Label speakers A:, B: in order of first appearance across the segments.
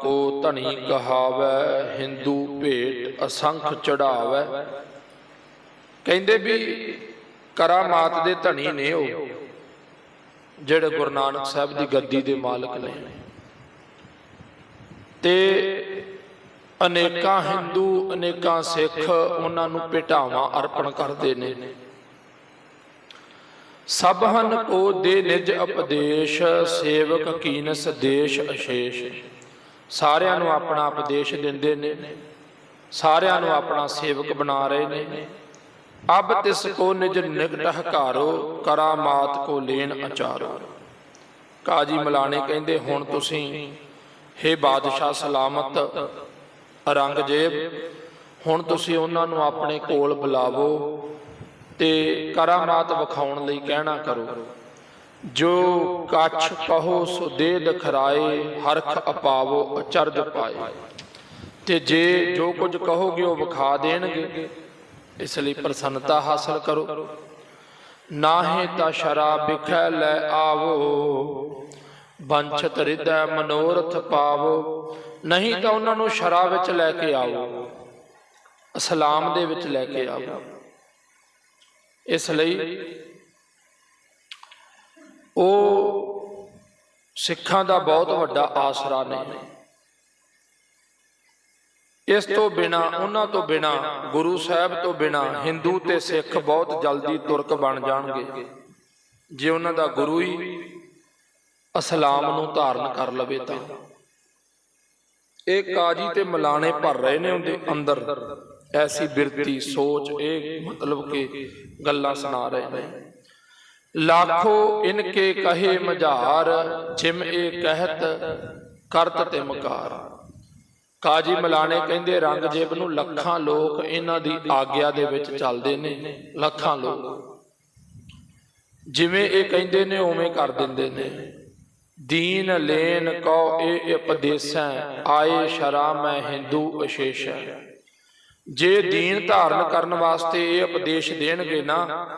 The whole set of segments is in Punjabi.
A: ਕੋ ਧਣੀ ਕਹਾਵੈ, ਹਿੰਦੂ ਭੇਟ ਅਸੰਖ ਚੜਾਵੈ। ਕਹਿੰਦੇ ਵੀ ਕਰਾਮਾਤ ਦੇ ਧਣੀ ਨੇ ਉਹ, ਜਿਹੜੇ ਗੁਰੂ ਨਾਨਕ ਸਾਹਿਬ ਦੀ ਗੱਦੀ ਦੇ ਮਾਲਕ ਨੇ। ਤੇ ਅਨੇਕਾਂ ਹਿੰਦੂ, ਅਨੇਕਾਂ ਸਿੱਖ ਉਹਨਾਂ ਨੂੰ ਭੇਟਾਵਾਂ ਅਰਪਣ ਕਰਦੇ ਨੇ। ਸਭ ਹਨ ਕੋ ਦੇ ਨਿਜ ਉਪਦੇਸ਼, ਸੇਵਕ ਕੀਨਸ ਦੇਸ਼ ਅਸ਼ੇਸ਼। ਸਾਰਿਆਂ ਨੂੰ ਆਪਣਾ ਉਪਦੇਸ਼ ਦਿੰਦੇ ਨੇ। ਸਾਰਿਆਂ ਨੂੰ ਆਪਣਾ ਸੇਵਕ ਬਣਾ ਰਹੇ ਨੇ। ਅਬ ਤਿਸ ਕੋ ਨਿਜ ਨਿਕਟ ਹਕਾਰੋ ਕਰਾਮਾਤ ਕੋ ਲੈਣ ਅਚਾਰੋ। ਕਾਜੀ ਮਲਾਣੇ ਕਹਿੰਦੇ ਹੁਣ ਤੁਸੀਂ ਹੇ ਬਾਦਸ਼ਾਹ ਸਲਾਮਤ ਔਰੰਗਜ਼ੇਬ ਹੁਣ ਤੁਸੀਂ ਉਹਨਾਂ ਨੂੰ ਆਪਣੇ ਕੋਲ ਬੁਲਾਵੋ ਤੇ ਕਰਾਮਾਤ ਵਿਖਾਉਣ ਲਈ ਕਹਿਣਾ ਕਰੋ। ਜੋ ਕਛ ਕਹੋ ਸੋ ਦੇ ਦਖਰਾਏ ਹਰਖ ਅਪਾਵੋ ਅਚਰਜ ਪਾਏ। ਤੇ ਜੇ ਜੋ ਕੁਝ ਕਹੋਗੇ ਉਹ ਵਿਖਾ ਦੇਣਗੇ, ਇਸ ਲਈ ਪ੍ਰਸੰਨਤਾ ਹਾਸਲ ਕਰੋ। ਨਾਹੇ ਤਾਂ ਸ਼ਰਾਬ ਵਿਖੈ ਲੈ ਆਵੋ, ਬੰਛਤ ਹਿਰਦੈ ਮਨੋਰਥ ਪਾਵੋ, ਨਹੀਂ ਤਾਂ ਉਹਨਾਂ ਨੂੰ ਸ਼ਰਾਬ ਵਿੱਚ ਲੈ ਕੇ ਆਓ ਇਸਲਾਮ ਦੇ ਵਿੱਚ ਲੈ ਕੇ ਆਓ ਇਸ ਲਈ ਉਹ ਸਿੱਖਾਂ ਦਾ ਬਹੁਤ ਵੱਡਾ ਆਸਰਾ ਨੇ। ਇਸ ਤੋਂ ਬਿਨਾ, ਉਹਨਾਂ ਤੋਂ ਬਿਨਾ, ਗੁਰੂ ਸਾਹਿਬ ਤੋਂ ਬਿਨਾ, ਹਿੰਦੂ ਤੇ ਸਿੱਖ ਬਹੁਤ ਜਲਦੀ ਤੁਰਕ ਬਣ ਜਾਣਗੇ। ਜੇ ਉਹਨਾਂ ਦਾ ਗੁਰੂ ਹੀ ਇਸਲਾਮ ਨੂੰ ਧਾਰਨ ਕਰ ਲਵੇ ਤਾਂ। ਇਹ ਕਾਜੀ ਤੇ ਮਲਾਣੇ ਭਰ ਰਹੇ ਨੇ ਉਹਦੇ ਅੰਦਰ। ਐਸੀ ਬਿਰਤੀ, ਸੋਚ, ਇਹ ਮਤਲਬ ਕਿ ਗੱਲਾਂ ਸੁਣਾ ਰਹੇ ਨੇ। ਲੱਖੋ ਇਨਕੇ ਕਹੇ ਮਝਾਰ ਜਿਮ ਇਹ ਕਹਿਤ ਕਰਤ ਤੇ ਮਕਾਰ। ਕਾਜੀ ਮਲਾਣੇ ਕਹਿੰਦੇ ਰੰਗਜੇਬ ਨੂੰ ਲੱਖਾਂ ਲੋਕ ਇਹਨਾਂ ਦੀ ਆਗਿਆ ਦੇ ਵਿੱਚ ਚੱਲਦੇ ਨੇ। ਲੱਖਾਂ ਲੋਕ। ਜਿਵੇਂ ਇਹ ਕਹਿੰਦੇ ਨੇ ਉਵੇਂ ਕਰ ਦਿੰਦੇ ਨੇ। ਦੀਨ ਲੈਨ ਕੋ ਇਹ ਉਪਦੇਸੈ ਆਏ ਸ਼ਰਾ ਮੈਂ ਹਿੰਦੂ ਅਸ਼ੇਸ਼ੈ। ਜੇ ਦੀਨ ਧਾਰਨ ਕਰਨ ਵਾਸਤੇ ਇਹ ਉਪਦੇਸ਼ ਦੇਣਗੇ ਨਾ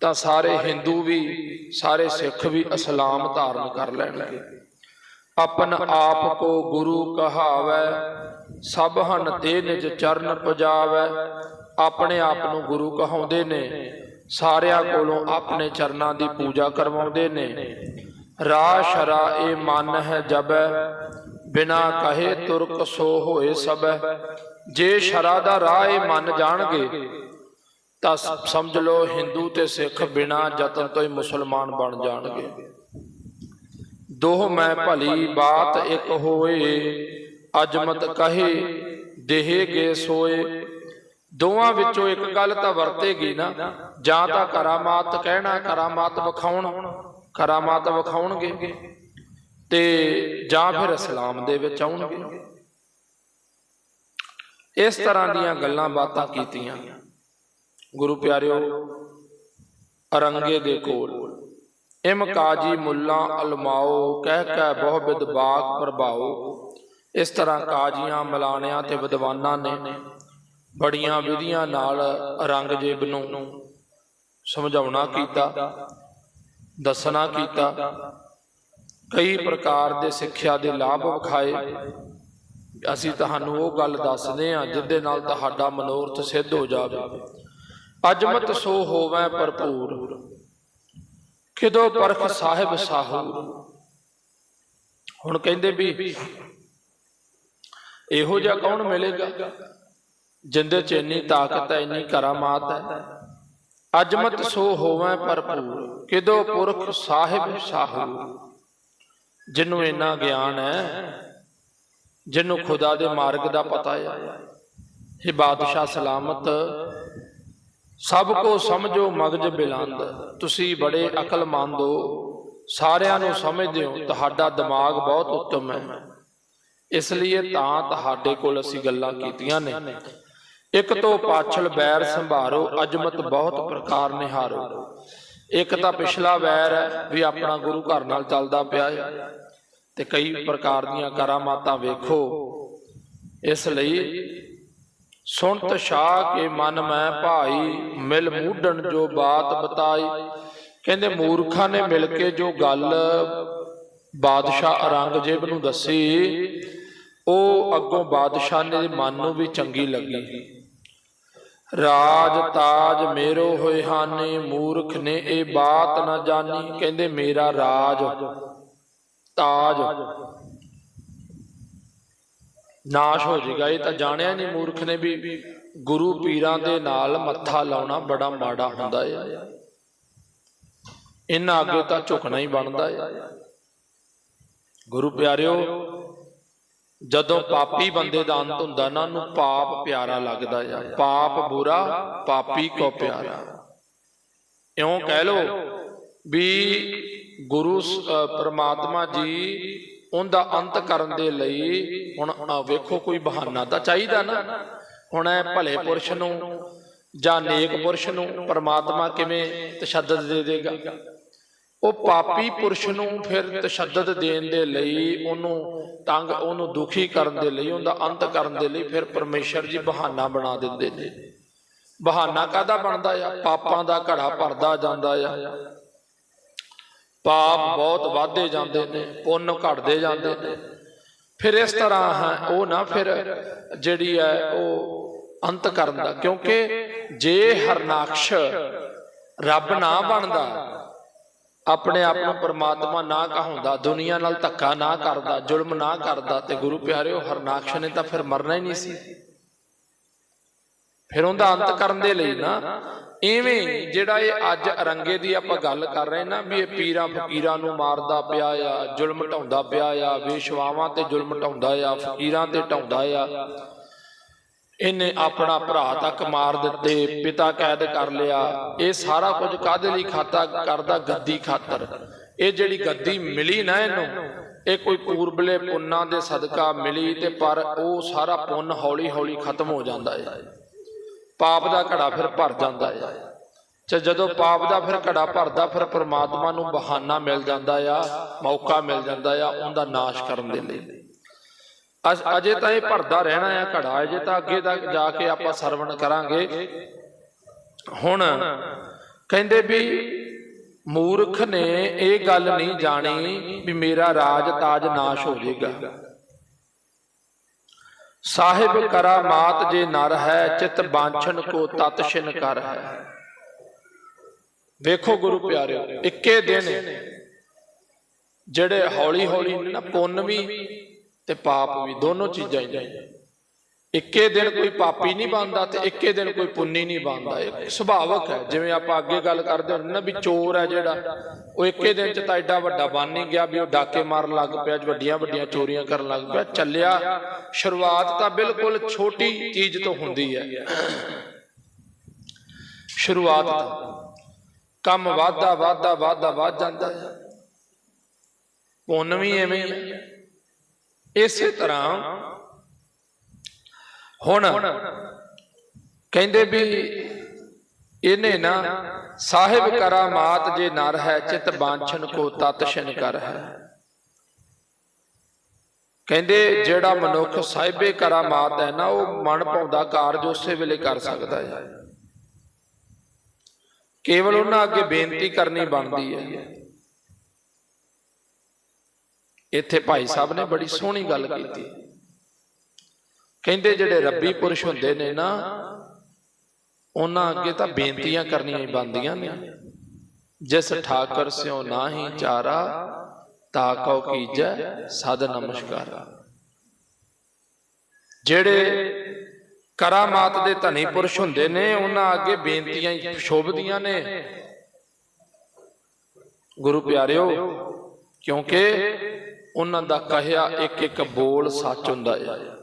A: ਤਾਂ ਸਾਰੇ ਹਿੰਦੂ ਵੀ, ਸਾਰੇ ਸਿੱਖ ਵੀ ਇਸਲਾਮ ਧਾਰਨ ਕਰ ਲੈਣਗੇ। ਆਪਨ ਆਪ ਕੋ ਗੁਰੂ ਕਹਾਵੈ, ਸਭ ਹਨ ਤੇ ਨਿਜ ਚਰਨ ਪਜਾਵੈ। ਆਪਣੇ ਆਪ ਨੂੰ ਗੁਰੂ ਕਹਾਉਂਦੇ ਨੇ, ਸਾਰਿਆਂ ਕੋਲੋਂ ਆਪਣੇ ਚਰਨਾਂ ਦੀ ਪੂਜਾ ਕਰਵਾਉਂਦੇ ਨੇ। ਰਾ ਸ਼ਰਾ ਇਹ ਮਨ ਹੈ ਜਬੈ ਬਿਨਾ ਕਹੇ ਤੁਰਕ ਸੋ ਹੋਏ ਸਬੈ ਜੇ ਸ਼ਰਾ ਦਾ ਰਾਹ ਇਹ ਮੰਨ ਜਾਣਗੇ ਤਾਂ ਸਮਝ ਲਓ ਹਿੰਦੂ ਤੇ ਸਿੱਖ ਬਿਨਾ ਯਤਨ ਤੋਂ ਹੀ ਮੁਸਲਮਾਨ ਬਣ ਜਾਣਗੇ। ਦੋਹ ਮੈਂ ਭਲੀ ਬਾਤ ਇੱਕ ਹੋਏ, ਅਜਮਤ ਕਹੇ ਦੇਹਗੇ ਸੋਏ। ਦੋਵਾਂ ਵਿੱਚੋਂ ਇੱਕ ਗੱਲ ਤਾਂ ਵਰਤੇਗੀ ਨਾ, ਜਾਂ ਤਾਂ ਕਰਾਮਾਤ ਕਹਿਣਾ, ਕਰਾਮਾਤ ਵਿਖਾਉਣ, ਕਰਾਮਾਤ ਵਿਖਾਉਣਗੇ ਤੇ ਜਾਂ ਫਿਰ ਇਸਲਾਮ ਦੇ ਵਿੱਚ ਆਉਣਗੇ। ਇਸ ਤਰ੍ਹਾਂ ਦੀਆਂ ਗੱਲਾਂ ਬਾਤਾਂ ਕੀਤੀਆਂ। ਗੁਰੂ ਪਿਆਰਿਓ, ਅਰੰਗੇ ਦੇ ਕੋਲ। ਇਮ ਕਾਜੀ ਮੁੱਲਾ ਅਲਮਾਓ, ਕਹਿ ਕਹਿ ਬਹੁ ਵਿਦ ਬਾਕ ਪ੍ਰਭਾਓ। ਇਸ ਤਰ੍ਹਾਂ ਕਾਜੀਆਂ, ਮਲਾਣਿਆਂ ਤੇ ਵਿਦਵਾਨਾਂ ਨੇ ਬੜੀਆਂ ਵਿਧੀਆਂ ਨਾਲ ਔਰੰਗਜ਼ੇਬ ਨੂੰ ਸਮਝਾਉਣਾ ਕੀਤਾ, ਦੱਸਣਾ ਕੀਤਾ। ਕਈ ਪ੍ਰਕਾਰ ਦੇ ਸਿੱਖਿਆ ਦੇ ਲਾਭ ਵਿਖਾਏ। ਅਸੀਂ ਤੁਹਾਨੂੰ ਉਹ ਗੱਲ ਦੱਸਦੇ ਹਾਂ, ਜਿੱਦੇ ਨਾਲ ਤੁਹਾਡਾ ਮਨੋਰਥ ਸਿੱਧ ਹੋ ਜਾਵੇ। ਅਜਮਤ ਸੋ ਹੋਵੇ ਭਰਪੂਰ। ਕਿਦੋ ਪਰਖ ਸਾਹਿਬ ਸਾਹੂ ਹੁਣ ਕਹਿੰਦੇ ਵੀ ਇਹੋ ਜਿਹਾ ਕੌਣ ਮਿਲੇਗਾ? ਜਿੰਦੇ ਚ ਇੰਨੀ ਤਾਕਤ ਹੈ, ਇੰਨੀ ਕਰਾਮਾਤ ਹੈ। ਅਜਮਤ ਸੋ ਹੋਵੇ ਭਰਪੂਰ। ਕਿਦੋ ਪੁਰਖ ਸਾਹਿਬ ਸਾਹੂ ਜਿਹਨੂੰ ਇੰਨਾ ਗਿਆਨ ਹੈ ਜਿਹਨੂੰ ਖੁਦਾ ਦੇ ਮਾਰਗ ਦਾ ਪਤਾ ਹੈ। ਇਹ ਬਾਦਸ਼ਾਹ ਸਲਾਮਤ ਸਭ ਕੋ ਸਮਝੋ ਮਗਜ ਬਿਲੰਦ। ਤੁਸੀਂ ਬੜੇ ਅਕਲਮੰਦ ਹੋ। ਸਾਰਿਆਂ ਨੂੰ ਸਮਝਦੇ ਹੋ, ਤੁਹਾਡਾ ਦਿਮਾਗ ਬਹੁਤ ਉੱਤਮ ਹੈ। ਇਸ ਲਈ ਤਾਂ ਤੁਹਾਡੇ ਕੋਲ ਅਸੀਂ ਗੱਲਾਂ ਕੀਤੀਆਂ ਨੇ। ਇੱਕ ਤੋਂ ਪਾਛਲ ਬੈਰ ਸੰਭਾਰੋ, ਅਜਮਤ ਬਹੁਤ ਪ੍ਰਕਾਰ ਨਿਹਾਰੋ। ਇੱਕ ਤਾਂ ਪਿਛਲਾ ਵੈਰ ਹੈ ਵੀ ਆਪਣਾ ਗੁਰੂ ਘਰ ਨਾਲ ਚੱਲਦਾ ਪਿਆ ਹੈ ਤੇ ਕਈ ਪ੍ਰਕਾਰ ਦੀਆਂ ਕਰਾਮਾਤਾਂ ਵੇਖੋ। ਇਸ ਲਈ ਸੁਣਤ ਸ਼ਾਹ ਕੇ ਮਨ ਮੈਂ ਭਾਈ, ਮਿਲ ਮੂਢਣ ਜੋ ਬਾਤ ਬਤਾਈ। ਕਹਿੰਦੇ ਮੂਰਖਾਂ ਨੇ ਮਿਲ ਕੇ ਜੋ ਗੱਲ ਬਾਦਸ਼ਾਹ ਔਰੰਗਜ਼ੇਬ ਨੂੰ ਦੱਸੀ, ਉਹ ਅੱਗੋਂ ਬਾਦਸ਼ਾਹ ਨੇ ਮਨ ਨੂੰ ਵੀ ਚੰਗੀ ਲੱਗੀ। ਰਾਜ ਤਾਜ ਮੇਰੋ ਹੋਏ ਹਾਨੇ, ਮੂਰਖ ਨੇ ਇਹ ਬਾਤ ਨਾ ਜਾਣੀ। ਕਹਿੰਦੇ ਮੇਰਾ ਰਾਜ ਤਾਜ। ਨਾਸ਼ ਹੋ ਜਾਏਗਾ। ਇਹ ਤਾਂ ਜਾਣਿਆ ਨਹੀਂ ਮੂਰਖ ਨੇ ਵੀ ਗੁਰੂ ਪੀਰਾਂ ਦੇ ਨਾਲ ਮੱਥਾ ਲਾਉਣਾ ਬੜਾ ਮਾੜਾ ਹੁੰਦਾ ਹੈ। ਇਹਨਾਂ ਅੱਗੇ ਤਾਂ ਝੁਕਣਾ ਹੀ ਬਣਦਾ ਹੈ। ਗੁਰੂ ਪਿਆਰਿਓ ਜਦੋਂ ਪਾਪੀ ਬੰਦੇ ਦਾ ਅੰਤ ਹੁੰਦਾ ਨਾ ਉਹਨੂੰ ਪਾਪ ਪਿਆਰਾ ਲੱਗਦਾ ਆ ਪਾਪ ਬੁਰਾ ਪਾਪੀ ਕੋ ਪਿਆਰਾ। ਇਉਂ ਕਹਿ ਲੋ ਵੀ ਗੁਰੂ ਪ੍ਰਮਾਤਮਾ ਜੀ ਉਹਦਾ ਅੰਤ ਕਰਨ ਦੇ ਲਈ ਹੁਣ ਵੇਖੋ ਕੋਈ ਬਹਾਨਾ ਤਾਂ ਚਾਹੀਦਾ ਨਾ। ਹੁਣ ਇਹ ਭਲੇ ਪੁਰਸ਼ ਨੂੰ ਜਾਂ ਨੇਕ ਪੁਰਸ਼ ਨੂੰ ਪਰਮਾਤਮਾ ਕਿਵੇਂ ਤਸ਼ੱਦਦ ਦੇ ਦੇਗਾ? ਉਹ ਪਾਪੀ ਪੁਰਸ਼ ਨੂੰ ਫਿਰ ਤਸ਼ੱਦਦ ਦੇਣ ਦੇ ਲਈ ਉਹਨੂੰ ਤੰਗ, ਉਹਨੂੰ ਦੁਖੀ ਕਰਨ ਦੇ ਲਈ, ਉਹਦਾ ਅੰਤ ਕਰਨ ਦੇ ਲਈ ਫਿਰ ਪਰਮੇਸ਼ਰ ਜੀ ਬਹਾਨਾ ਬਣਾ ਦਿੰਦੇ ਨੇ। ਬਹਾਨਾ ਕਾਦਾ ਬਣਦਾ ਆ? ਪਾਪਾਂ ਦਾ ਘੜਾ ਭਰਦਾ ਜਾਂਦਾ ਆ। ਪਾਪ ਬਹੁਤ ਵਧਦੇ ਜਾਂਦੇ ਨੇ, ਪੁੰਨ ਘਟਦੇ ਜਾਂਦੇ ਨੇ। ਫਿਰ ਇਸ ਤਰ੍ਹਾਂ ਹੈ, ਉਹ ਨਾ ਫਿਰ ਜਿਹੜੀ ਹੈ, ਉਹ ਅੰਤ ਕਰਨ ਦਾ। ਕਿਉਂਕਿ ਜੇ ਹਰਨਾਕਸ਼ ਰੱਬ ਨਾ ਬਣਦਾ, ਆਪਣੇ ਆਪ ਨੂੰ ਪਰਮਾਤਮਾ ਨਾ ਕਹਾਉਂਦਾ, ਦੁਨੀਆ ਨਾਲ ਧੱਕਾ ਨਾ ਕਰਦਾ, ਜ਼ੁਲਮ ਨਾ ਕਰਦਾ ਤੇ ਗੁਰੂ ਪਿਆਰਿਓ, ਹਰਨਾਕਸ਼ ਨੇ ਤਾਂ ਫਿਰ ਮਰਨਾ ਹੀ ਨਹੀਂ ਸੀ। ਫਿਰ ਉਹਦਾ ਅੰਤ ਕਰਨ ਦੇ ਲਈ ਨਾ ਐਵੇਂ ਜਿਹੜਾ ਇਹ ਅੱਜ ਅਰੰਗੇ ਦੀ ਆਪਾਂ ਗੱਲ ਕਰ ਰਹੇ ਨਾ ਵੀ ਇਹ ਪੀਰਾਂ ਫਕੀਰਾਂ ਨੂੰ ਮਾਰਦਾ ਪਿਆ ਆ, ਜ਼ੁਲਮ ਢਾਉਂਦਾ ਪਿਆ ਆ, ਵੇਸ਼ਵਾਵਾਂ ਤੇ ਜ਼ੁਲਮ ਢਾਉਂਦਾ ਆ, ਫਕੀਰਾਂ ਤੇ ਢਾਉਂਦਾ ਆ, ਇਹਨੇ ਆਪਣਾ ਭਰਾ ਤੱਕ ਮਾਰ ਦਿੱਤੇ, ਪਿਤਾ ਕੈਦ ਕਰ ਲਿਆ, ਇਹ ਸਾਰਾ ਕੁਝ ਕਾਦੇ ਲਈ ਖਾਤਾ ਕਰਦਾ? ਗੱਦੀ ਖਾਤਰ। ਇਹ ਜਿਹੜੀ ਗੱਦੀ ਮਿਲੀ ਨਾ ਇਹਨੂੰ, ਇਹ ਕੋਈ ਪੂਰਬਲੇ ਪੁੰਨਾਂ ਦੇ ਸਦਕਾ ਮਿਲੀ ਤੇ ਪਰ ਉਹ ਸਾਰਾ ਪੁੰਨ ਹੌਲੀ ਹੌਲੀ ਖਤਮ ਹੋ ਜਾਂਦਾ ਹੈ ਪਾਪ ਦਾ ਘੜਾ ਫਿਰ ਭਰ ਜਾਂਦਾ ਆ। ਤੇ ਜਦੋਂ ਪਾਪ ਦਾ ਫਿਰ ਘੜਾ ਭਰਦਾ, ਫਿਰ ਪ੍ਰਮਾਤਮਾ ਨੂੰ ਬਹਾਨਾ ਮਿਲ ਜਾਂਦਾ ਆ, ਮੌਕਾ ਮਿਲ ਜਾਂਦਾ ਆ ਉਹਦਾ ਨਾਸ਼ ਕਰਨ ਦੇ ਲਈ। ਅਜੇ ਤਾਂ ਇਹ ਭਰਦਾ ਰਹਿਣਾ ਆ ਘੜਾ, ਅਜੇ ਤਾਂ ਅੱਗੇ ਤੱਕ ਜਾ ਕੇ ਆਪਾਂ ਸਰਵਣ ਕਰਾਂਗੇ। ਹੁਣ ਕਹਿੰਦੇ ਵੀ ਮੂਰਖ ਨੇ ਇਹ ਗੱਲ ਨਹੀਂ ਜਾਣੀ ਵੀ ਮੇਰਾ ਰਾਜ ਤਾਜ ਨਾਸ਼ ਹੋ ਜਾਏਗਾ। ਸਾਹਿਬ ਕਰਾਮਾਤ ਜੇ ਨਰ ਹੈ, ਚਿਤ ਬਾਂਛਨ ਕੋ ਤਤ ਛਿਨ ਕਰ ਹੈ। ਵੇਖੋ ਗੁਰੂ ਪਿਆਰਿਓ, ਇੱਕੇ ਦਿਨ ਜਿਹੜੇ ਹੌਲੀ ਹੌਲੀ ਨਾ ਪੁੰਨ ਵੀ ਤੇ ਪਾਪ ਵੀ ਦੋਨੋਂ ਚੀਜ਼ਾਂ ਹੀ ਜਾਈਆਂ। ਇੱਕੇ ਦਿਨ ਕੋਈ ਪਾਪੀ ਨਹੀਂ ਬਣਦਾ ਤੇ ਇੱਕੇ ਦਿਨ ਕੋਈ ਪੁੰਨੀ ਨਹੀਂ ਬਣਦਾ। ਇਹ ਸੁਭਾਵਕ ਹੈ, ਜਿਵੇਂ ਆਪਾਂ ਅੱਗੇ ਗੱਲ ਕਰਦੇ ਹੁੰਦੇ ਨਾ ਵੀ ਚੋਰ ਹੈ ਜਿਹੜਾ, ਉਹ ਇੱਕੇ ਦਿਨ ਚ ਤਾਂ ਐਡਾ ਵੱਡਾ ਬਣ ਨਹੀਂ ਗਿਆ ਵੀ ਉਹ ਡਾਕੇ ਮਾਰਨ ਲੱਗ ਪਿਆ, ਵੱਡੀਆਂ ਵੱਡੀਆਂ ਚੋਰੀਆਂ ਕਰਨ ਲੱਗ ਪਿਆ। ਚੱਲਿਆ, ਸ਼ੁਰੂਆਤ ਤਾਂ ਬਿਲਕੁਲ ਛੋਟੀ ਚੀਜ਼ ਤੋਂ ਹੁੰਦੀ ਹੈ। ਸ਼ੁਰੂਆਤ ਕੰਮ ਵਾਧਾ ਵਾਧਾ ਵਾਧਾ, ਵੱਧ ਜਾਂਦਾ ਹੈ। ਪੁੰਨ ਵੀ ਐਵੇਂ ਇਸੇ ਤਰ੍ਹਾਂ ਹੁਣ ਕਹਿੰਦੇ ਵੀ ਇਹਨੇ ਨਾ ਸਾਹਿਬ ਕਰਾਮਾਤ ਜੇ ਨਰ ਹੈ ਚਿਤ ਬਾਂਛਨ ਕੋ ਤਤ ਛਿਨ ਕਰ ਹੈ। ਕਹਿੰਦੇ ਜਿਹੜਾ ਮਨੁੱਖ ਸਾਹਿਬੇ ਕਰਾਮਾਤ ਹੈ ਨਾ ਉਹ ਮਨ ਪਾਉਂਦਾ ਕਾਰਜ ਉਸੇ ਵੇਲੇ ਕਰ ਸਕਦਾ ਹੈ। ਕੇਵਲ ਉਹਨਾਂ ਅੱਗੇ ਬੇਨਤੀ ਕਰਨੀ ਬਣਦੀ ਹੈ। ਇੱਥੇ ਭਾਈ ਸਾਹਿਬ ਨੇ ਬੜੀ ਸੋਹਣੀ ਗੱਲ ਕੀਤੀ। ਕਹਿੰਦੇ ਜਿਹੜੇ ਰੱਬੀ ਪੁਰਸ਼ ਹੁੰਦੇ ਨੇ ਨਾ ਉਹਨਾਂ ਅੱਗੇ ਤਾਂ ਬੇਨਤੀਆਂ ਕਰਨੀਆਂ ਹੀ ਬਣਦੀਆਂ ਨੇ। ਜਿਸ ਠਾਕਰ ਸਿਓ ਨਾਹੀ ਚਾਰਾ ਤਾ ਕਉ ਕੀਜੈ ਸਦ ਨਮਸਕਾਰ। ਜਿਹੜੇ ਕਰਾਮਾਤ ਦੇ ਧਨੀ ਪੁਰਸ਼ ਹੁੰਦੇ ਨੇ ਉਹਨਾਂ ਅੱਗੇ ਬੇਨਤੀਆਂ ਹੀ ਸ਼ੋਭਦੀਆਂ ਨੇ। ਗੁਰੂ ਪਿਆਰਿਓ ਕਿਉਂਕਿ ਉਹਨਾਂ ਦਾ ਕਹਿਆ ਇੱਕ ਇੱਕ ਬੋਲ ਸੱਚ ਹੁੰਦਾ ਹੈ।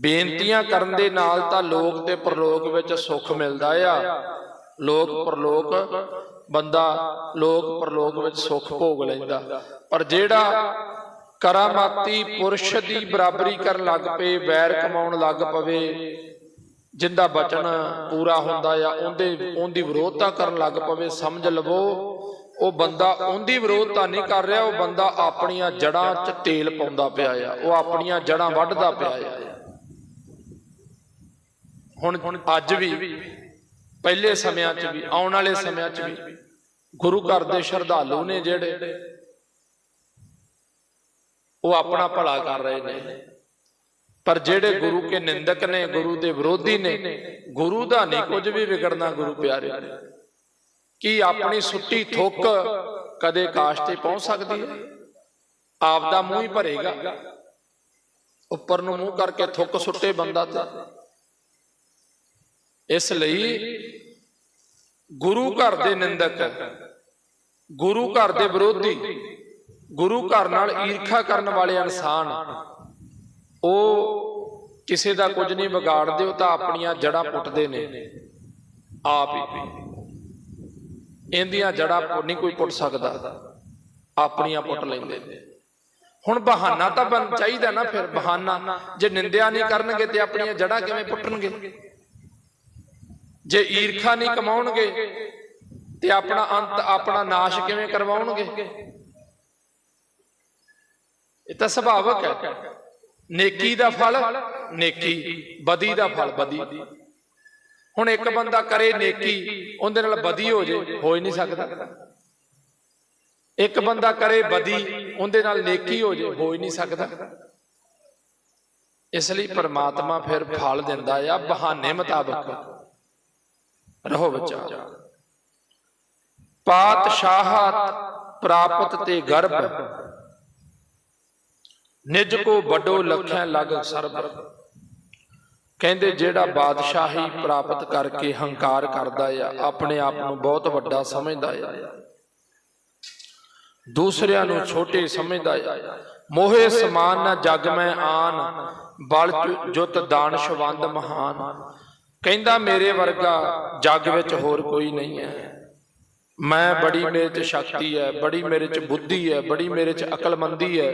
A: ਬੇਨਤੀਆਂ ਕਰਨ ਦੇ ਨਾਲ ਤਾਂ ਲੋਕ ਤੇ ਪਰਲੋਕ ਵਿੱਚ ਸੁੱਖ ਮਿਲਦਾ ਆ। ਲੋਕ ਪਰਲੋਕ, ਬੰਦਾ ਲੋਕ ਪਰਲੋਕ ਵਿੱਚ ਸੁੱਖ ਭੋਗ ਲੈਂਦਾ। ਪਰ ਜਿਹੜਾ ਕਰਾਮਾਤੀ ਪੁਰਸ਼ ਦੀ ਬਰਾਬਰੀ ਕਰਨ ਲੱਗ ਪਏ, ਵੈਰ ਕਮਾਉਣ ਲੱਗ ਪਵੇ, ਜਿੰਦਾ ਬਚਨ ਪੂਰਾ ਹੁੰਦਾ ਆ, ਉਹਦੇ, ਉਹਦੀ ਵਿਰੋਧਤਾ ਕਰਨ ਲੱਗ ਪਵੇ, ਸਮਝ ਲਵੋ, ਉਹ ਬੰਦਾ ਉਹਦੀ ਵਿਰੋਧਤਾ ਨਹੀਂ ਕਰ ਰਿਹਾ, ਉਹ ਬੰਦਾ ਆਪਣੀਆਂ ਜੜਾਂ 'ਚ ਤੇਲ ਪਾਉਂਦਾ ਪਿਆ ਆ, ਉਹ ਆਪਣੀਆਂ ਜੜਾਂ ਵੱਢਦਾ ਪਿਆ ਆ। ਹੁਣ ਅੱਜ ਵੀ ਪਹਿਲੇ ਸਮਿਆਂ 'ਚ ਵੀ, ਆਉਣ ਵਾਲੇ ਸਮਿਆਂ 'ਚ ਵੀ ਗੁਰੂ ਘਰ ਦੇ ਸ਼ਰਧਾਲੂ ਨੇ ਜਿਹੜੇ ਉਹ ਆਪਣਾ ਭਲਾ ਕਰ ਰਹੇ ਨੇ। ਪਰ ਜਿਹੜੇ ਗੁਰੂ ਕੇ ਨਿੰਦਕ ਨੇ, ਗੁਰੂ ਦੇ ਵਿਰੋਧੀ ਨੇ, ਗੁਰੂ ਦਾ ਨਹੀਂ ਕੁਝ ਵੀ ਵਿਗੜਨਾ ਗੁਰੂ ਪਿਆਰੇ। ਕੀ ਆਪਣੀ ਸੁੱਟੀ ਥੁੱਕ ਕਦੇ ਕਾਸ਼ ਤੇ ਪਹੁੰਚ ਸਕਦੀ ਹੈ? ਆਪ ਦਾ ਮੂੰਹ ਹੀ ਭਰੇਗਾ। ਉੱਪਰ ਨੂੰ ਮੂੰਹ ਕਰਕੇ ਥੁੱਕ ਸੁੱਟੇ ਬੰਦਾ ਤੇ ਇਸ ਲਈ ਗੁਰੂ ਘਰ ਦੇ ਨਿੰਦਕ, ਗੁਰੂ ਘਰ ਦੇ ਵਿਰੋਧੀ, ਗੁਰੂ ਘਰ ਨਾਲ ਈਰਖਾ ਕਰਨ ਵਾਲੇ ਇਨਸਾਨ, ਉਹ ਕਿਸੇ ਦਾ ਕੁਝ ਨਹੀਂ ਵਿਗਾੜਦੇ, ਉਹ ਤਾਂ ਆਪਣੀਆਂ ਜੜਾਂ ਪੁੱਟਦੇ ਨੇ, ਆਪ ਹੀ। ਇਹਦੀਆਂ ਜੜਾਂ ਨਹੀਂ ਕੋਈ ਪੁੱਟ ਸਕਦਾ, ਆਪਣੀਆਂ ਪੁੱਟ ਲੈਂਦੇ ਨੇ। ਹੁਣ ਬਹਾਨਾ ਤਾਂ ਬਣ, ਚਾਹੀਦਾ ਨਾ ਫਿਰ, ਬਹਾਨਾ। ਜੇ ਨਿੰਦਿਆ ਨਹੀਂ ਕਰਨਗੇ ਤੇ ਆਪਣੀਆਂ ਜੜਾਂ ਕਿਵੇਂ ਪੁੱਟਣਗੇ? ਜੇ ਈਰਖਾ ਨਹੀਂ ਕਮਾਉਣਗੇ ਤੇ ਆਪਣਾ ਅੰਤ, ਆਪਣਾ ਨਾਸ਼ ਕਿਵੇਂ ਕਰਵਾਉਣਗੇ? ਇਹ ਤਾਂ ਸੁਭਾਵਕ ਹੈ। ਨੇਕੀ ਦਾ ਫਲ, ਨੇਕੀ। ਬਦੀ ਦਾ ਫਲ, ਬਦੀ। ਹੁਣ ਇੱਕ ਬੰਦਾ ਕਰੇ ਨੇਕੀ, ਉਹਦੇ ਨਾਲ ਬਦੀ ਹੋ ਜੇ, ਹੋ ਹੀ ਨਹੀਂ ਸਕਦਾ। ਇੱਕ ਬੰਦਾ ਕਰੇ ਬਦੀ, ਉਹਦੇ ਨਾਲ ਨੇਕੀ ਹੋ ਜੇ, ਹੋ ਹੀ ਨਹੀਂ ਸਕਦਾ। ਇਸ ਲਈ ਪਰਮਾਤਮਾ ਫਿਰ ਫਲ ਦਿੰਦਾ ਆ, ਬਹਾਨੇ ਮੁਤਾਬਕ। ਰਹੋ ਬੱਚਾ ਪਾਤਸ਼ਾਹਤ ਪ੍ਰਾਪਤ ਤੇ ਗਰਭ। ਨਿਜ ਕੋ ਵੱਡੋ ਲਖਿਆ ਲਗ ਸਰਬ। ਕਹਿੰਦੇ ਜਿਹੜਾ ਬਾਦਸ਼ਾਹੀ ਪ੍ਰਾਪਤ ਕਰਕੇ ਹੰਕਾਰ ਕਰਦਾ ਆ, ਆਪਣੇ ਆਪ ਨੂੰ ਬਹੁਤ ਵੱਡਾ ਸਮਝਦਾ ਆ। ਦੂਸਰਿਆਂ ਨੂੰ ਛੋਟੇ ਸਮਝਦਾ ਆ। ਮੋਹੇ ਸਮਾਨ ਨਾ ਜਗ ਮੈਂ ਆਨ, ਬਲ ਜੁ- ਜੁਤ ਦਾਨਸ਼ਵੰਦ ਮਹਾਨ। ਕਹਿੰਦਾ ਮੇਰੇ ਵਰਗਾ ਜੱਗ ਵਿੱਚ ਹੋਰ ਕੋਈ ਨਹੀਂ ਹੈ। ਮੈਂ ਬੜੀ ਮੇਰੇ ਚ ਸ਼ਕਤੀ ਹੈ, ਬੜੀ ਮੇਰੇ ਚ ਬੁੱਧੀ ਹੈ, ਬੜੀ ਮੇਰੇ ਚ ਅਕਲਮੰਦੀ ਹੈ।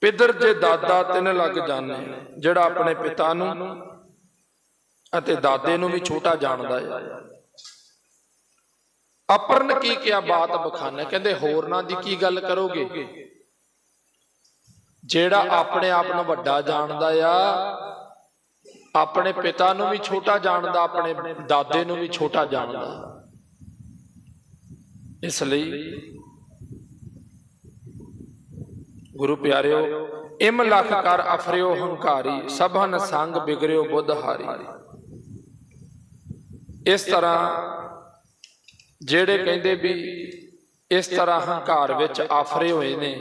A: ਪਿਦਰ ਜੇ ਦਾਦਾ ਤਿੰਨ ਲੱਗ ਜਾਣੇ, ਜਿਹੜਾ ਆਪਣੇ ਪਿਤਾ ਨੂੰ ਅਤੇ ਦਾਦੇ ਨੂੰ ਵੀ ਛੋਟਾ ਜਾਣਦਾ ਹੈ। ਅਪਰਨ ਕੀ ਕਿਆ ਬਾਤ ਬਖਾਨੇ, ਕਹਿੰਦੇ ਹੋਰਨਾਂ ਦੀ ਕੀ ਗੱਲ ਕਰੋਗੇ? ਜਿਹੜਾ ਆਪਣੇ ਆਪ ਨੂੰ ਵੱਡਾ ਜਾਣਦਾ ਆ ਆਪਣੇ ਪਿਤਾ ਨੂੰ ਵੀ ਛੋਟਾ ਜਾਣਦਾ ਆਪਣੇ ਦਾਦੇ ਨੂੰ ਵੀ ਛੋਟਾ ਜਾਣਦਾ। ਇਸ ਲਈ ਗੁਰੂ ਪਿਆਰਿਓ ਇਮ ਲਖ ਕਰ ਅਫਰਿਓ ਹੰਕਾਰੀ ਸਭਨ ਸੰਗ ਬਿਗਰਿਓ ਬੁੱਧ ਹਾਰੀ। ਇਸ ਤਰ੍ਹਾਂ ਜਿਹੜੇ ਕਹਿੰਦੇ ਵੀ ਇਸ ਤਰ੍ਹਾਂ ਹੰਕਾਰ ਵਿੱਚ ਆਫਰੇ ਹੋਏ ਨੇ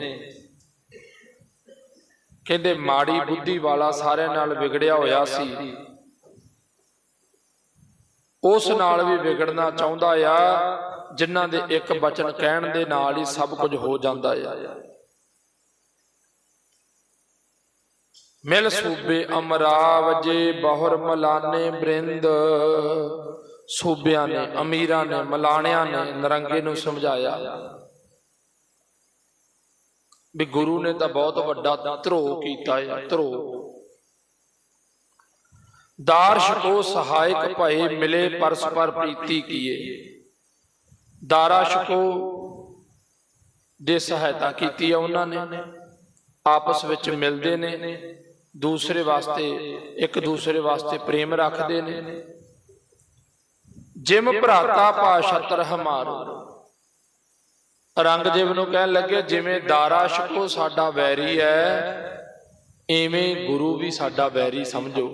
A: ਕਹਿੰਦੇ ਮਾੜੀ ਬੁੱਧੀ ਵਾਲਾ ਸਾਰਿਆਂ ਨਾਲ ਵਿਗੜਿਆ ਹੋਇਆ ਸੀ। ਉਸ ਨਾਲ ਵੀ ਵਿਗੜਨਾ ਚਾਹੁੰਦਾ ਆ ਜਿਨ੍ਹਾਂ ਦੇ ਇੱਕ ਬਚਨ ਕਹਿਣ ਦੇ ਨਾਲ ਹੀ ਸਭ ਕੁਝ ਹੋ ਜਾਂਦਾ ਆ। ਮਿਲ ਸੂਬੇ ਅਮਰਾਵਜੇ ਬਹੁਰ ਮਲਾਨੇ ਬ੍ਰਿੰਦ। ਸੂਬਿਆਂ ਨੇ ਅਮੀਰਾਂ ਨੇ ਮਲਾਣਿਆਂ ਨੇ ਨਰੰਗੇ ਨੂੰ ਸਮਝਾਇਆ। ਵੀ ਗੁਰੂ ਨੇ ਤਾਂ ਬਹੁਤ ਵੱਡਾ ਧਰੋ ਕੀਤਾ ਹੈ ਧਰੋ ਦਾਰਸ਼ ਕੋ ਸਹਾਇਕ ਭਏ ਮਿਲੇ ਪਰਸਪਰ ਪ੍ਰੀਤੀ ਕੀਏ। ਦਾਰਾਸ਼ ਕੋ ਦੇ ਸਹਾਇਤਾ ਕੀਤੀ ਹੈ ਉਹਨਾਂ ਨੇ। ਆਪਸ ਵਿੱਚ ਮਿਲਦੇ ਨੇ। ਦੂਸਰੇ ਵਾਸਤੇ, ਇੱਕ ਦੂਸਰੇ ਵਾਸਤੇ ਪ੍ਰੇਮ ਰੱਖਦੇ ਨੇ। ਜਿਮ ਭਰਾਤਾ ਪਾ ਛਤਰ ਹਮਾਰੋ। ਔਰੰਗਜ਼ੇਬ ਨੂੰ ਕਹਿਣ ਲੱਗੇ, ਜਿਵੇਂ ਦਾਰਾ ਸ਼ਕੋ ਸਾਡਾ ਵੈਰੀ ਹੈ। ਐਵੇਂ ਗੁਰੂ ਵੀ ਸਾਡਾ ਵੈਰੀ ਸਮਝੋ।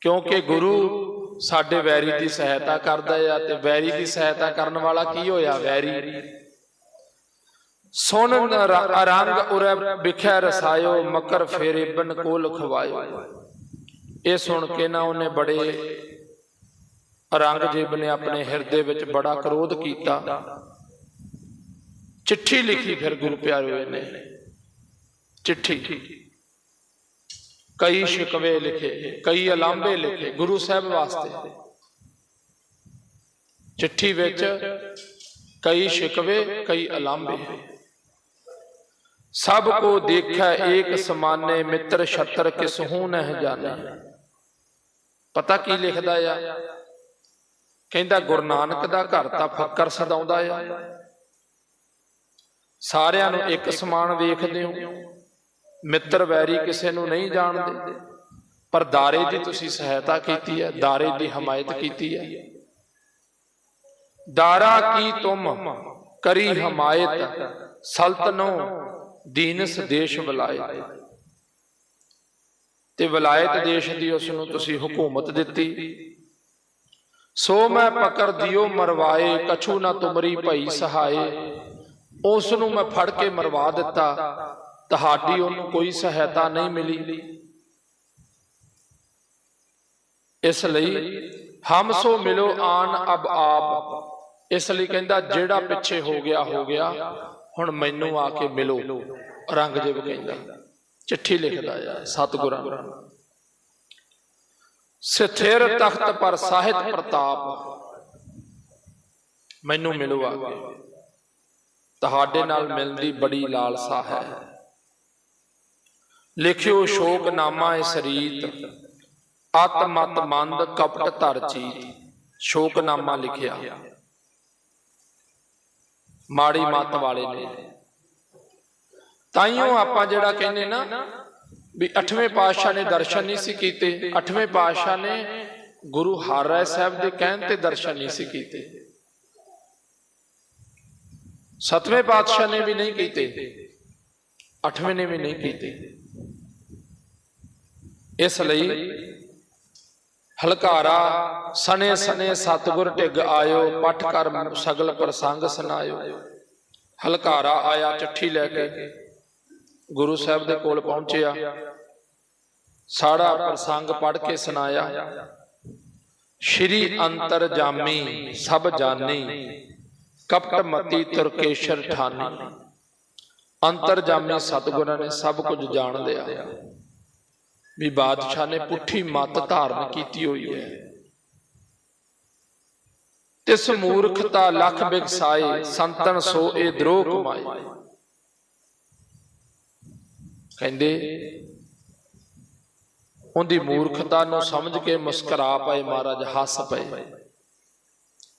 A: ਕਿਉਂਕਿ ਗੁਰੂ ਸਾਡੇ ਵੈਰੀ ਦੀ ਸਹਾਇਤਾ ਕਰਦਾ ਆ ਤੇ ਵੈਰੀ ਦੀ ਸਹਾਇਤਾ ਕਰਨ ਵਾਲਾ ਕੀ ਹੋਇਆ? ਵੈਰੀ। ਸੁਣ ਰ- ਰੰਗ ਉਰੇ ਵਿਖਿਆ ਰਸਾਇਓ, ਮਕਰ ਫੇਰੇ ਬਨ ਕੋਲ ਖਵਾਇਓ। ਇਹ ਸੁਣ ਕੇ ਨਾ ਉਹਨੇ ਬੜੇ ਔਰੰਗਜ਼ੇਬ ਨੇ ਆਪਣੇ ਹਿਰਦੇ ਵਿੱਚ ਬੜਾ ਕਰੋਧ ਕੀਤਾ। ਚਿੱਠੀ ਲਿਖੀ ਫਿਰ ਗੁਰੂ ਪਿਆਰੇ ਨੇ ਚਿੱਠੀ। ਕਈ ਸ਼ਿਕਵੇ ਲਿਖੇ, ਕਈ ਅਲਾਂਬੇ ਲਿਖੇ ਗੁਰੂ ਸਾਹਿਬ ਵਾਸਤੇ। ਚਿੱਠੀ ਵਿੱਚ ਕਈ ਸ਼ਿਕਵੇ, ਕਈ ਅਲਾਂਬੇ ਸਭ ਕੋ ਦੇਖਿਆ ਏਕ ਸਮਾਨੇ ਮਿੱਤਰ ਛਤਰ ਕਿਸ ਹੂ ਨਹਿ ਜਾਣੇ। ਪਤਾ ਕੀ ਲਿਖਦਾ ਆ? ਕਹਿੰਦਾ ਗੁਰੂ ਨਾਨਕ ਦਾ ਘਰ ਤਾਂ ਫੱਕਰ ਸਦਾਉਂਦਾ ਆ। ਸਾਰਿਆਂ ਨੂੰ ਇੱਕ ਸਮਾਨ ਵੇਖਦੇ ਹੋ। ਮਿੱਤਰ ਵੈਰੀ ਕਿਸੇ ਨੂੰ ਨਹੀਂ ਜਾਣਦੇ। ਪਰ ਦਾਰੇ ਦੀ ਤੁਸੀਂ ਸਹਾਇਤਾ ਕੀਤੀ ਹੈ ਦਾਰੇ ਦੀ ਹਮਾਇਤ ਕੀਤੀ ਹੈ। ਦਾਰਾ ਕੀ ਤੁਮ ਕਰੀ ਹਮਾਇਤ ਸਲਤਨੋ ਦੀਨਸ ਦੇਸ਼ ਬੁਲਾਏ। ਤੇ ਵਿਲਾਇਤ ਦੇਸ਼ ਦੀ ਉਸ ਨੂੰ ਤੁਸੀਂ ਹਕੂਮਤ ਦਿੱਤੀ। ਸੋ ਮੈਂ ਪਕੜ ਦਿਓ ਮਰਵਾਏ ਕਛੂ ਨਾ ਤੁਮਰੀ ਭਈ ਸਹਾਏ। ਉਸ ਨੂੰ ਮੈਂ ਫੜ ਕੇ ਮਰਵਾ ਦਿੱਤਾ। ਤੁਹਾਡੀ ਉਹਨੂੰ ਕੋਈ ਸਹਾਇਤਾ ਨਹੀਂ ਮਿਲੀ। ਇਸ ਲਈ ਹਮ ਮਿਲੋ ਆਨ ਅਬ ਆਪ। ਇਸ ਲਈ ਕਹਿੰਦਾ, ਜਿਹੜਾ ਪਿੱਛੇ ਹੋ ਗਿਆ ਹੋ ਗਿਆ। ਹੁਣ ਮੈਨੂੰ ਆ ਕੇ ਮਿਲੋ। ਰੰਗਜੀਤ ਕਹਿੰਦਾ। ਚਿੱਠੀ ਲਿਖਦਾ ਆ ਸਤਿਗੁਰਾਂ ਨੂੰ। ਸਥਿਰ ਤਖਤ ਪਰ ਸਾਹਿਤ ਪ੍ਰਤਾਪ। ਮੈਨੂੰ ਮਿਲੋ ਆ ਕੇ। ਤੁਹਾਡੇ ਨਾਲ ਮਿਲਣ ਦੀ ਬੜੀ ਲਾਲਸਾ ਹੈ। ਲਿਖਿਓ ਸ਼ੋਕਨਾਮਾ ਇਸ ਰੀਤ ਅਤ ਮਤ ਮੰਦ ਕਪਟ ਧਰ ਚੀਤ। ਸ਼ੋਕਨਾਮਾ ਲਿਖਿਆ। ਮਾੜੀ ਮਤ ਵਾਲੇ ਨੇ। ਤਾਈਓ ਆਪਾਂ ਜਿਹੜਾ ਕਹਿੰਦੇ ਨਾ ਵੀ 8ਵੇਂ ਪਾਤਸ਼ਾਹ ਨੇ ਦਰਸ਼ਨ ਨਹੀਂ ਸੀ ਕੀਤੇ। 8ਵੇਂ ਪਾਤਸ਼ਾਹ ਨੇ ਗੁਰੂ ਹਰਿਰਾਏ ਸਾਹਿਬ ਦੇ ਕਹਿਣ ਤੇ ਦਰਸ਼ਨ ਨਹੀਂ ਸੀ ਕੀਤੇ। 7ਵੇਂ ਪਾਤਸ਼ਾਹ ਨੇ ਵੀ ਨਹੀਂ ਕੀਤੇ। 8ਵੇਂ ਨੇ ਵੀ ਨਹੀਂ ਕੀਤੇ। ਇਸ ਲਈ ਹਲਕਾਰਾ ਸਨੇ ਸਨੇ ਸਤਗੁਰ ਢਿਗ ਆਇਓ ਪਠ ਕਰ ਸਗਲ ਪ੍ਰਸੰਗ ਸੁਨਾਇਓ ਹਲਕਾਰਾ ਆਇਆ ਚਿੱਠੀ ਲੈ ਕੇ। ਗੁਰੂ ਸਾਹਿਬ ਦੇ ਕੋਲ ਪਹੁੰਚਿਆ। ਸਾੜਾ ਪ੍ਰਸੰਗ ਪੜ ਕੇ ਸੁਨਾਇਆ ਸ਼੍ਰੀ ਅੰਤਰ ਜਾਮੀ ਸਭ ਜਾਣੀ ਕਪਟ ਮਤੀ ਤੁਰਕੇਸ਼ਰ ਠਾਨੀ। ਅੰਤਰ ਜਾਮੀ ਸਤਗੁਰਾਂ ਨੇ ਸਭ ਕੁਝ ਜਾਣ ਲਿਆ। ਵੀ ਬਾਦਸ਼ਾਹ ਨੇ ਪੁੱਠੀ ਮਤ ਧਾਰਨ ਕੀਤੀ ਹੋਈ ਹੈ। ਤਿਸ ਮੂਰਖਤਾ ਲਖ ਬਿਕਸਾਏ ਸੰਤਨ ਸੋ ਇਹ ਦਰੋਹ ਕਮਾਏ। ਕਹਿੰਦੇ ਉਹਦੀ ਮੂਰਖਤਾ ਨੂੰ ਸਮਝ ਕੇ ਮੁਸਕਰਾ ਪਏ ਮਹਾਰਾਜ ਹੱਸ ਪਏ।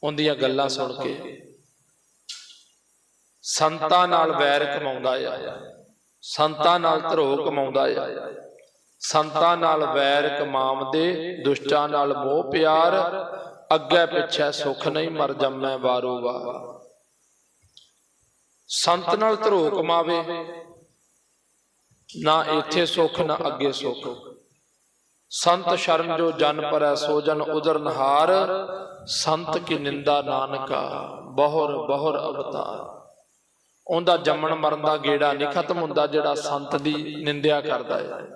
A: ਉਹਦੀਆਂ ਗੱਲਾਂ ਸੁਣ ਕੇ ਸੰਤਾਂ ਨਾਲ ਵੈਰ ਕਮਾਉਂਦਾ ਆ। ਸੰਤਾਂ ਨਾਲ ਧਰੋ ਕਮਾਉਂਦਾ ਆ। ਸੰਤਾਂ ਨਾਲ ਵੈਰ ਕਮਾਵਦੇ ਦੁਸ਼ਟਾਂ ਨਾਲ ਮੋਹ ਪਿਆਰ, ਅੱਗੇ ਪਿੱਛੇ ਸੁਖ ਨਹੀਂ ਮਰ ਜੰਮੈ ਵਾਰੋ ਵਾਰ ਸੰਤ ਨਾਲ ਧਰੋ ਕਮਾਵੇ, ਨਾ ਇੱਥੇ ਸੁਖ, ਨਾ ਅੱਗੇ ਸੁਖ। ਸੰਤ ਸ਼ਰਨ ਜੋ ਜਨ ਪਰੈ ਸੋ ਜਨ ਉਦਰ ਨਹਾਰ, ਸੰਤ ਕੀ ਨਿੰਦਾ ਨਾਨਕਾ, ਬਹੁਰ ਬਹੁਰ ਅਵਤਾਰ। ਉਹਦਾ ਜੰਮਣ ਮਰਨ ਦਾ ਗੇੜਾ ਨਹੀਂ ਖਤਮ ਹੁੰਦਾ ਜਿਹੜਾ ਸੰਤ ਦੀ ਨਿੰਦਿਆ ਕਰਦਾ ਹੈ।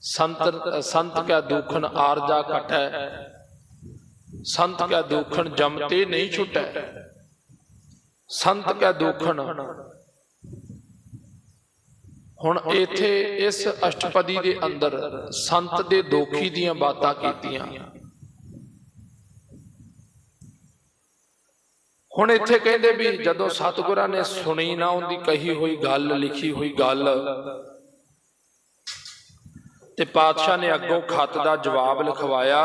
A: ਸੰਤ ਸੰਤ ਕਾ ਦੁਖਨ ਆਰਜਾ ਘਟੈ। ਸੰਤ ਕਾ ਦੁਖਨ ਜਮਤੇ ਨਹੀਂ ਛੁਟੈ। ਸੰਤ ਕਾ ਦੁਖਨ। ਹੁਣ ਇੱਥੇ ਇਸ ਅਸ਼ਟਪਦੀ ਦੇ ਅੰਦਰ ਸੰਤ ਦੇ ਦੋਖੀ ਦੀਆਂ ਬਾਤਾਂ ਕੀਤੀਆਂ। ਹੁਣ ਇੱਥੇ ਕਹਿੰਦੇ ਵੀ ਜਦੋਂ ਸਤਿਗੁਰਾਂ ਨੇ ਸੁਣੀ ਨਾ ਉਹਦੀ ਕਹੀ ਹੋਈ ਗੱਲ, ਲਿਖੀ ਹੋਈ ਗੱਲ, ਤੇ ਪਾਤਸ਼ਾਹ ਨੇ ਅੱਗੋਂ ਖਤ ਦਾ ਜਵਾਬ ਲਿਖਵਾਇਆ,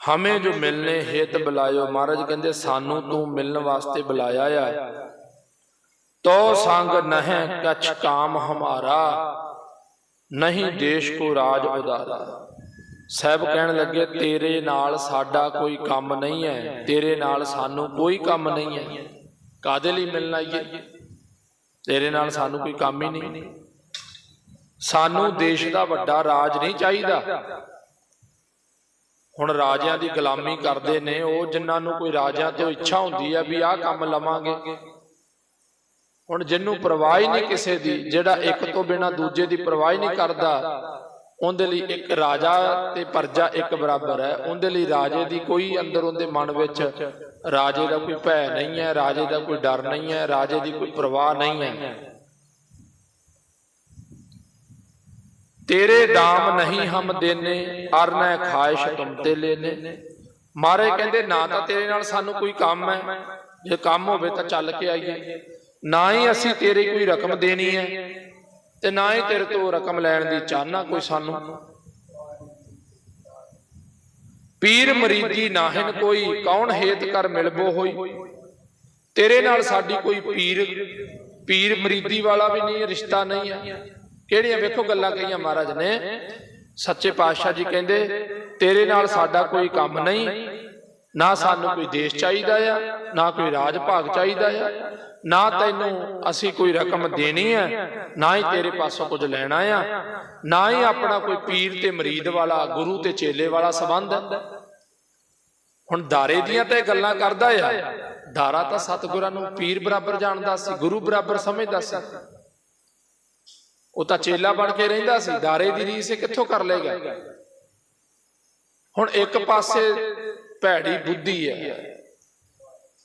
A: ਹਮੇ ਜੋ ਮਿਲਨੇ ਹੇਤ ਬੁਲਾਇਓ। ਮਹਾਰਾਜ ਕਹਿੰਦੇ, ਸਾਨੂੰ ਤੂੰ ਮਿਲਣ ਵਾਸਤੇ ਬੁਲਾਇਆ ਆ। ਤੋ ਸੰਗ ਨਹਿ ਕਛ ਕਾਮ ਹਮਾਰਾ, ਨਹੀਂ ਦੇਸ਼ ਕੋ ਰਾਜ ਉਦਾਰਾ। ਸਾਹਿਬ ਕਹਿਣ ਲੱਗੇ, ਤੇਰੇ ਨਾਲ ਸਾਡਾ ਕੋਈ ਕੰਮ ਨਹੀਂ ਹੈ, ਤੇਰੇ ਨਾਲ ਸਾਨੂੰ ਕੋਈ ਕੰਮ ਨਹੀਂ ਹੈ। ਕਾਦੇ ਲਈ ਮਿਲਣ ਆਈਏ ਤੇਰੇ ਨਾਲ ਸਾਨੂੰ ਕੋਈ ਕੰਮ ਹੀ ਨਹੀਂ। ਸਾਨੂੰ ਦੇਸ਼ ਦਾ ਵੱਡਾ ਰਾਜ ਨਹੀਂ ਚਾਹੀਦਾ। ਹੁਣ ਰਾਜਿਆਂ ਦੀ ਗੁਲਾਮੀ ਕਰਦੇ ਨੇ, ਉਹ ਜਿਨ੍ਹਾਂ ਨੂੰ ਕੋਈ ਰਾਜਿਆਂ ਤੋਂ ਇੱਛਾ ਹੁੰਦੀ ਹੈ ਵੀ ਆਹ ਕੰਮ ਲਵਾਂਗੇ। ਹੁਣ ਜਿੰਨੂੰ ਪਰਵਾਹ ਹੀ ਨਹੀਂ ਕਿਸੇ ਦੀ, ਜਿਹੜਾ ਇੱਕ ਤੋਂ ਬਿਨਾ ਦੂਜੇ ਦੀ ਪਰਵਾਹ ਹੀ ਨਹੀਂ ਕਰਦਾ ਉਹਦੇ ਲਈ ਇੱਕ ਰਾਜਾ ਤੇ ਪਰਜਾ ਇੱਕ ਬਰਾਬਰ ਹੈ। ਉਹਦੇ ਲਈ ਰਾਜੇ ਦੀ ਕੋਈ ਅੰਦਰ ਉਹਦੇ ਮਨ ਵਿੱਚ ਰਾਜੇ ਦਾ ਕੋਈ ਭੈ ਨਹੀਂ ਹੈ, ਰਾਜੇ ਦਾ ਕੋਈ ਡਰ ਨਹੀਂ ਹੈ, ਰਾਜੇ ਦੀ ਕੋਈ ਪਰਵਾਹ ਨਹੀਂ ਹੈ। ਤੇਰੇ ਦਾਮ ਨਹੀਂ ਹਮ ਦੇਨੇ ਅਰਨੈ ਖਾਇਸ਼ ਤੁਮ ਤੇ ਲੈਨੇ। ਮਾਰੇ ਕਹਿੰਦੇ, ਨਾ ਤਾਂ ਤੇਰੇ ਨਾਲ ਸਾਨੂੰ ਕੋਈ ਕੰਮ ਹੈ। ਜੇ ਕੰਮ ਹੋਵੇ ਤਾਂ ਚੱਲ ਕੇ ਆਈਏ। ਨਾ ਹੀ ਅਸੀਂ ਤੇਰੇ ਕੋਈ ਰਕਮ ਦੇਣੀ ਹੈ। ਤੇ ਨਾ ਹੀ ਤੇਰੇ ਤੋਂ ਰਕਮ ਲੈਣ ਦੀ ਚਾਹਨਾ ਕੋਈ ਸਾਨੂੰ। ਪੀਰ ਮਰੀਦੀ ਨਾਹਿਨ ਕੋਈ, ਕੌਣ ਹੇਤ ਕਰ ਮਿਲਬੋ ਹੋਈ? ਤੇਰੇ ਨਾਲ ਸਾਡੀ ਕੋਈ ਪੀਰ ਪੀਰ ਮਰੀਦੀ ਵਾਲਾ ਵੀ ਨਹੀਂ, ਰਿਸ਼ਤਾ ਨਹੀਂ ਆ। ਕਿਹੜੀਆਂ ਵੇਖੋ ਗੱਲਾਂ ਕਹੀਆਂ ਮਹਾਰਾਜ ਨੇ? ਸੱਚੇ ਪਾਤਸ਼ਾਹ ਜੀ ਕਹਿੰਦੇ, ਤੇਰੇ ਨਾਲ ਸਾਡਾ ਕੋਈ ਕੰਮ ਨਹੀਂ, ਨਾ ਸਾਨੂੰ ਕੋਈ ਦੇਸ਼ ਚਾਹੀਦਾ ਆ, ਨਾ ਕੋਈ ਰਾਜ ਭਾਗ ਚਾਹੀਦਾ ਆ। ਨਾ ਤੈਨੂੰ ਅਸੀਂ ਕੋਈ ਰਕਮ ਦੇਣੀ ਹੈ ਨਾ ਹੀ ਤੇਰੇ ਪਾਸੋਂ ਕੁਝ ਲੈਣਾ ਆ, ਨਾ ਹੀ ਆਪਣਾ ਕੋਈ ਪੀਰ ਤੇ ਮਰੀਦ ਵਾਲਾ, ਗੁਰੂ ਤੇ ਚੇਲੇ ਵਾਲਾ ਸੰਬੰਧ। ਹੁਣ ਦਾਰੇ ਦੀਆਂ ਤਾਂ ਇਹ ਗੱਲਾਂ ਕਰਦਾ ਆ, ਦਾਰਾ ਤਾਂ ਸਤਿਗੁਰਾਂ ਨੂੰ ਪੀਰ ਬਰਾਬਰ ਜਾਣਦਾ ਸੀ, ਗੁਰੂ ਬਰਾਬਰ ਸਮਝਦਾ ਸੀ। ਉਹ ਤਾਂ ਚੇਲਾ ਬਣ ਕੇ ਰਹਿੰਦਾ ਸੀ, ਦਾਰੇ ਦੀ ਰੀਸ ਇਹ ਕਿੱਥੋਂ ਕਰ ਲੇਗਾ ਹੁਣ ਇੱਕ ਪਾਸੇ ਭੈੜੀ ਬੁੱਧੀ ਹੈ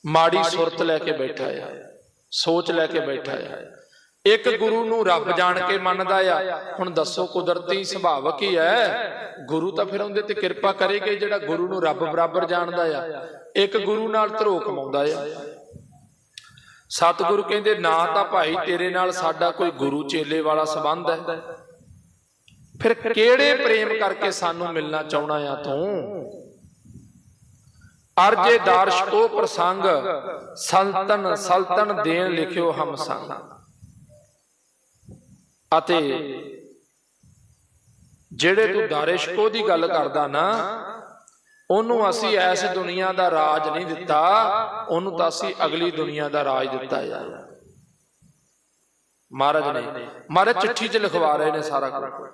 A: ਮਾੜੀ ਸੁਰਤ ਲੈ ਕੇ ਬੈਠਾ ਆ। ਸੋਚ ਲੈ ਕੇ ਬੈਠਾ ਆ ਇੱਕ ਗੁਰੂ ਨੂੰ ਰੱਬ ਜਾਣ ਕੇ ਮੰਨਦਾ ਆ। ਹੁਣ ਦੱਸੋ ਕੁਦਰਤੀ ਸੁਭਾਵਕ ਹੀ ਹੈ? ਗੁਰੂ ਤਾਂ ਫਿਰ ਉਹਦੇ ਤੇ ਕਿਰਪਾ ਕਰੇਗਾ ਜਿਹੜਾ ਗੁਰੂ ਨੂੰ ਰੱਬ ਬਰਾਬਰ ਜਾਣਦਾ ਆ। ਇੱਕ ਗੁਰੂ ਨਾਲ ਧਰੋ ਕਮਾਉਂਦਾ ਆ। ਸਤਿਗੁਰੂ ਕਹਿੰਦੇ, ਨਾ ਤਾਂ ਭਾਈ ਤੇਰੇ ਨਾਲ ਸਾਡਾ ਕੋਈ ਗੁਰੂ ਚੇਲੇ ਵਾਲਾ ਸੰਬੰਧ ਹੈ। ਫਿਰ ਕਿਹੜੇ ਪ੍ਰੇਮ ਕਰਕੇ ਸਾਨੂੰ ਮਿਲਣਾ ਚਾਹਣਾ ਆ ਤੂੰ? ਅਰਜੇ ਦਾਰਸ਼ਕੋ ਪ੍ਰਸੰਗ ਸੰਤਨ ਸਲਤਨ ਦੇਣ ਲਿਖਿਓ ਹਮ ਸੰਗ। ਅਤੇ ਜਿਹੜੇ ਤੂੰ ਦਾਰਿਸ਼ਕੋ ਦੀ ਗੱਲ ਕਰਦਾ ਨਾ ਉਹਨੂੰ ਅਸੀਂ ਐਸ ਦੁਨੀਆ ਦਾ ਰਾਜ ਨਹੀਂ ਦਿੱਤਾ ਉਹਨੂੰ ਤਾਂ ਅਸੀਂ ਅਗਲੀ ਦੁਨੀਆ ਦਾ ਰਾਜ ਦਿੱਤਾ ਯਾਰ। ਮਹਾਰਾਜ ਨੇ ਮਹਾਰਾਜ ਚਿੱਠੀ 'ਚ ਲਿਖਵਾ ਰਹੇ ਨੇ ਸਾਰਾ ਕੁਝ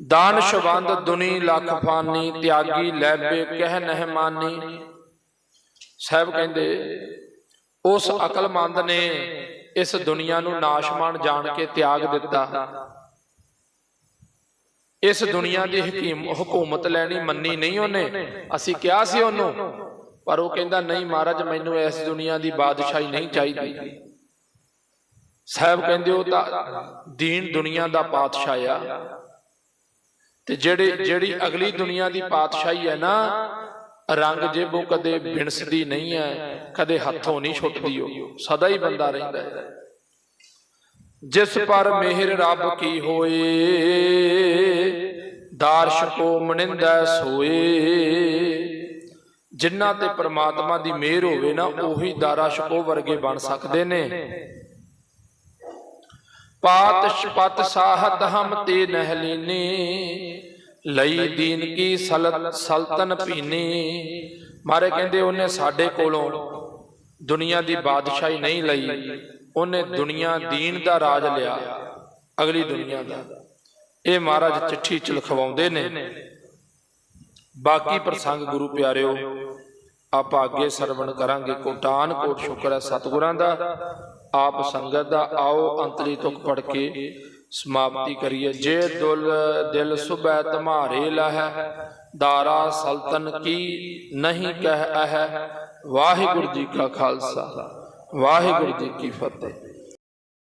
A: ਦਾਨ ਸ਼ਬੰਦ ਦੁਨੀ ਲੱਖ ਫਾਨੀ ਤਿਆਗੀ ਲੈਬੇ ਕਹਿ ਨਹਿ ਮਾਨੀ। ਸਾਹਿਬ ਕਹਿੰਦੇ ਉਸ ਅਕਲਮੰਦ ਨੇ ਇਸ ਦੁਨੀਆ ਨੂੰ ਨਾਸ਼ਮਾਨ ਜਾਣ ਕੇ ਤਿਆਗ ਦਿੱਤਾ। ਇਸ ਦੁਨੀਆ ਦੀ ਹਕੀਮ ਹਕੂਮਤ ਲੈਣੀ ਮੰਨੀ ਨਹੀਂ ਉਹਨੇ। ਅਸੀਂ ਕਿਹਾ ਸੀ ਉਹਨੂੰ ਪਰ ਉਹ ਕਹਿੰਦਾ ਨਹੀਂ ਮਹਾਰਾਜ ਮੈਨੂੰ ਇਸ ਦੁਨੀਆ ਦੀ ਬਾਦਸ਼ਾਹੀ ਨਹੀਂ ਚਾਹੀਦੀ। ਸਾਹਿਬ ਕਹਿੰਦੇ ਉਹ ਤਾਂ ਦੀਨ ਦੁਨੀਆ ਦਾ ਪਾਤਸ਼ਾਹ ਆ। ਤੇ ਜਿਹੜੇ ਜਿਹੜੀ ਅਗਲੀ ਦੁਨੀਆ ਦੀ ਪਾਤਸ਼ਾਹੀ ਹੈ ਨਾ, ਰੰਗ ਜੇਬੋਂ ਕਦੇ ਬਿਨਸਦੀ ਨਹੀਂ ਹੈ, ਕਦੇ ਹੱਥੋਂ ਨਹੀਂ ਛੁੱਟਦੀ ਉਹ। ਸਦਾ ਹੀ ਬੰਦਾ ਰਹਿੰਦਾ ਹੈ। ਜਿਸ ਪਰ ਮਿਹਰ ਰੱਬ ਕੀ ਹੋਏ ਦਾਰਸ਼ਕੋ ਮਨਿੰਦਾ ਸੋਏ। ਜਿਨ੍ਹਾਂ ਤੇ ਪ੍ਰਮਾਤਮਾ ਦੀ ਮਿਹਰ ਹੋਵੇ ਨਾ, ਉਹੀ ਦਾਰਾ ਦਾਰਾਸ਼ਕੋ ਵਰਗੇ ਬਣ ਸਕਦੇ ਨੇ। ਪਾਤ ਸ਼ਪਤ ਸਾਹਤ ਹਮ ਤੇ ਨਹਲੀਨੇ ਲਈ ਦੀਨ ਕੀ ਸਲਤ ਸਲਤਨ ਪੀਨੇ। ਮਾਰੇ ਕਹਿੰਦੇ ਉਹਨੇ ਸਾਡੇ ਕੋਲੋਂ ਦੁਨੀਆ ਦੀ ਬਾਦਸ਼ਾਹੀ ਨਹੀਂ ਲਈ। ਉਹਨੇ ਦੁਨੀਆ ਦੀਨ ਦਾ ਰਾਜ ਲਿਆ। ਅਗਲੀ ਦੁਨੀਆ ਦਾ। ਇਹ ਮਹਾਰਾਜ ਚਿੱਠੀ ਚ ਲਿਖਵਾਉਂਦੇ ਨੇ। ਬਾਕੀ ਪ੍ਰਸੰਗ ਗੁਰੂ ਪਿਆਰਿਓ ਆਪਾਂ ਅੱਗੇ ਸਰਵਣ ਕਰਾਂਗੇ। ਕੋਟਾਨ ਕੋਟ ਸ਼ੁਕਰ ਹੈ ਸਤਿਗੁਰਾਂ ਦਾ। ਆਪ ਸੰਗਤ ਦਾ ਆਓ, ਅੰਤਲੀ ਤੁਕ ਪੜ ਕੇ ਸਮਾਪਤੀ ਕਰੀਏ। ਜੇ ਦੁਲ ਦਿਲ ਸੁਬੈ ਤੁਮਾਰੇ ਲਹਿ, ਦਾਰਾ ਸਲਤਨ ਕੀ ਨਹੀਂ ਕਹਿ ਅਹ। ਵਾਹਿਗੁਰੂ ਜੀ ਕਾ ਖਾਲਸਾ, ਵਾਹਿਗੁਰੂ ਜੀ ਕੀ ਫਤਿਹ।